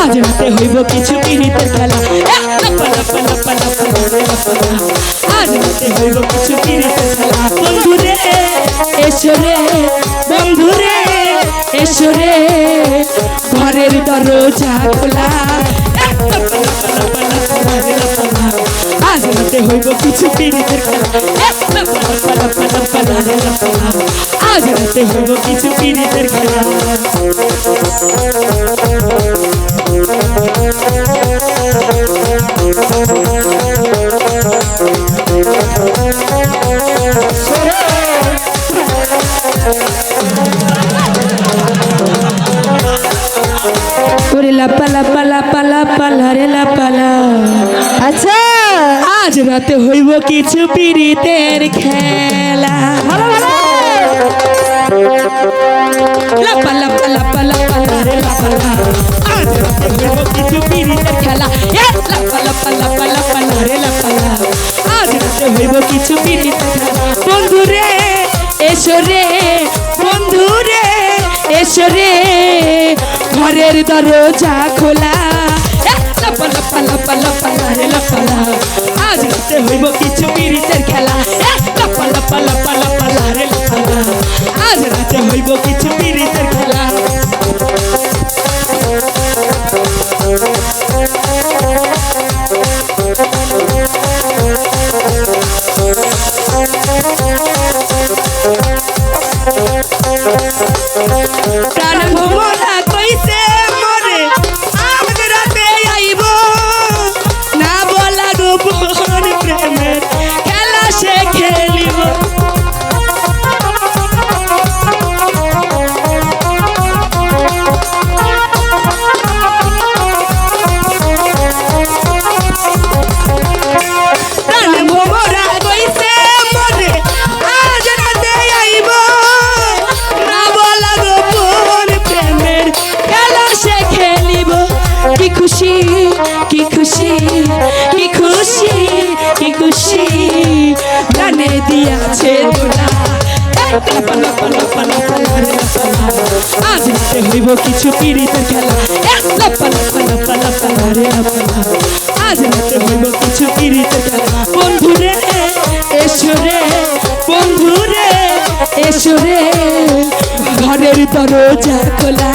আজ রাতে হইব কিছু পিড়িতের খেলা। আজ রাতে হইব কিছু পিড়িতের খেলা বন্ধুরে এসো রে বন্ধুরে এসো রে ঘরের দরজা খোলা। আজ রাতে হইব কিছু পিড়িতের খেলা রাতে হইব কিছু পিড়িতের খেলা ওরে লাপা লাপা লাপা লাপা লারে লাপালা আচ্ছা। আজ রাতে হইব কিছু পিড়িতের খেলা। লাপা লাপা লাপা লাপা লারে লাপালা আজ রাতে কিছু পিড়িতের খেলা এ লাপা লাপা লাপা লাপা লারে লাপালা আজ রাতে হইব কিছু পিড়িতের খেলা বন্ধুরে এসো রে এসো রে ঘরের দরজা খোলা লাপা লাপা লাপা লাপা আজ হইব কিছু খেলা লাপা লাপা লাপা কিছু আজ রাতে হইব কিছু পীড়িতের খেলা। আজ রাতে হইব কিছু পীড়িতের খেলা বন্ধুরে এসো রে বন্ধুরে, এসো রে ঘরের দরজা খোলা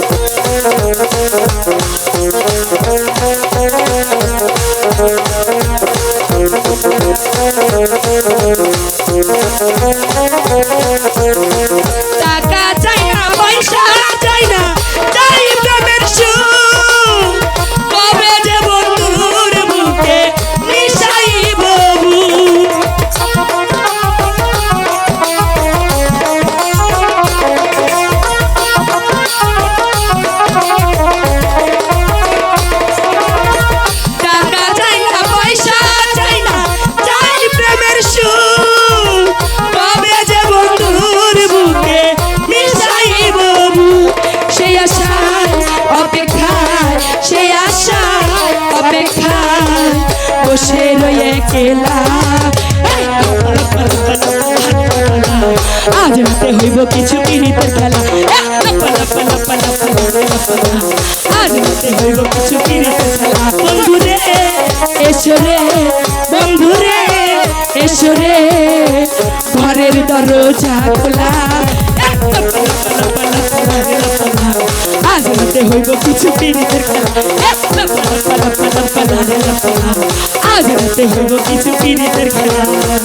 Thank কেলা আজ রাতে হইব কিছু পিড়িতের খেলা। আজ রাতে হইব কিছু পিড়িতের খেলা বন্ধুরে এসো রে বন্ধুরে এসো রে ঘরের দরজা খোলা। আজ রাতে হইব কিছু পিড়িতের খেলা রাতে হইব কিছু পিড়িতের খেলা আকাশ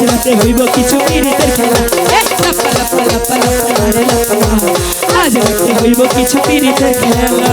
রাতে হইব কিছু পীড়িতের খেলা আজ রাতে হইব কিছু পীড়িতের খেলা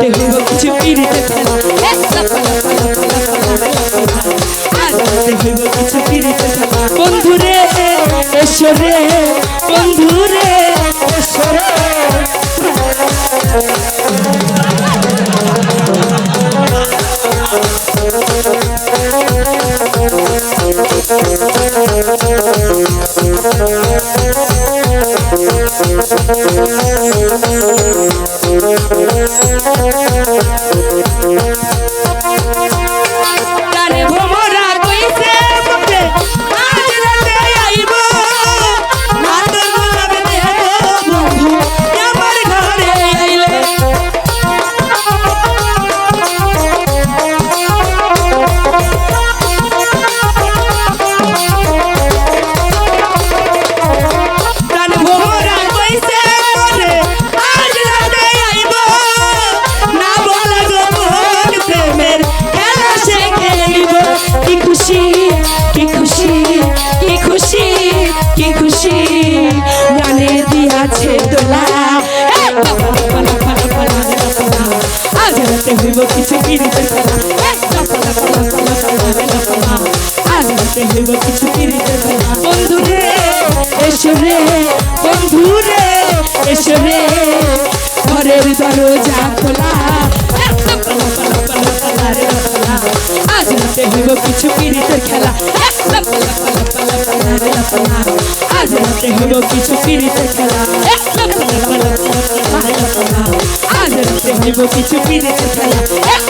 করতে হলো কিছু ফিরিতে ফেলা বন্ধুরে এসো হইতে হইব কিছু কিনিতে আজ হইতে হইব কিছু কিনিতে বন্ধু রে এসো রে বন্ধু রে এসো রে ঘরের দরজা খোলা আজ হইতে হইব কিছু কিনিতে খেলা আজ হইতে হইব কিছু কিনিতে কিছু কিনেছে